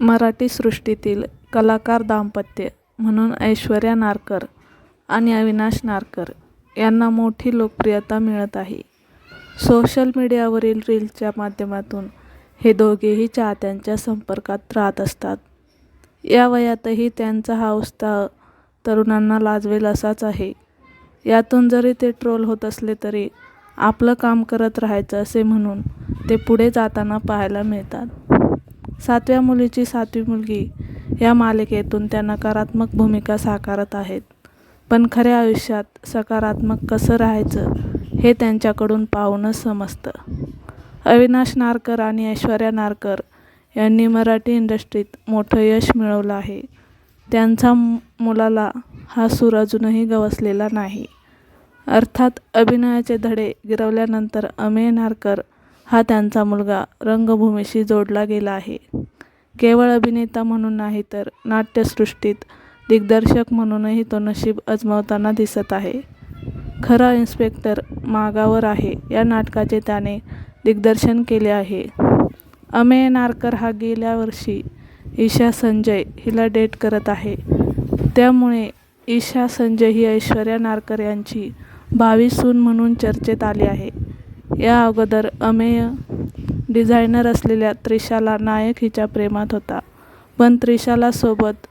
मराठी सृष्टीतील कलाकार दाम्पत्य म्हणून ऐश्वर्या नारकर आणि अविनाश नारकर यांना मोठी लोकप्रियता मिळत आहे. सोशल मीडियावरील रील्सच्या माध्यमातून हे दोघेही चाहत्यांच्या संपर्कात राहत असतात. या वयातही त्यांचा हा उत्साह तरुणांना लाजवेल असाच आहे. यातून जरी ते ट्रोल होत असले तरी आपलं काम करत राहायचं असे म्हणून ते पुढे जाताना पाहायला मिळतात. सातव्या मुलीची सातवी मुलगी या मालिकेतून त्या नकारात्मक भूमिका साकारत आहेत. पण खऱ्या आयुष्यात सकारात्मक कसं राहायचं हे त्यांच्याकडून पाहूनच समजतं. अविनाश नारकर आणि ऐश्वर्या नारकर यांनी मराठी इंडस्ट्रीत मोठं यश मिळवलं आहे. त्यांचा मुलाला हा सूर अजूनही गवसलेला नाही. अर्थात अभिनयाचे धडे गिरवल्यानंतर अमेय नारकर हा त्यांचा मुलगा रंगभूमीशी जोडला गेला आहे. केवळ अभिनेता म्हणून नाही तर नाट्यसृष्टीत दिग्दर्शक म्हणूनही तो नशीब अजमावताना दिसत आहे. खरा इन्स्पेक्टर मागावर आहे. या नाटकाचे त्याने दिग्दर्शन केले आहे. अमेय नारकर हा गेल्या वर्षी ईशा संजय हिला डेट करत आहे. त्यामुळे ईशा संजय ही ऐश्वर्या नारकर यांची भावी सून म्हणून चर्चेत आली आहे. या अगोदर अमेय डिझायनर असलेल्या त्रिशाला नायक हिच्या प्रेमात होता. पण त्रिशाला सोबत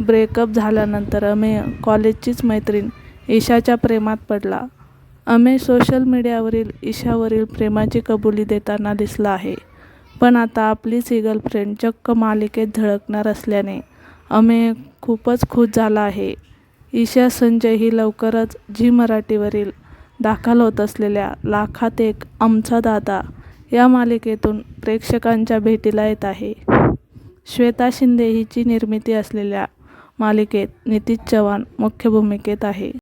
ब्रेकअप झाल्यानंतर अमेय कॉलेजचीच मैत्रीण ईशाच्या प्रेमात पडला. अमेय सोशल मीडियावरील ईशावरील प्रेमाची कबुली देताना दिसला आहे. पण आता आपलीच ही गर्लफ्रेंड चक्क मालिकेत झळकणार असल्याने अमेय खूपच खुश झाला आहे. ईशा संजय ही लवकरच झी मराठीवरील दाखल होत असलेल्या लाखात एक आमचा दादा या मालिकेतून प्रेक्षकांच्या भेटीला येत आहे. श्वेता शिंदे हिची निर्मिती असलेल्या मालिकेत नितीश चव्हाण मुख्य भूमिकेत आहे.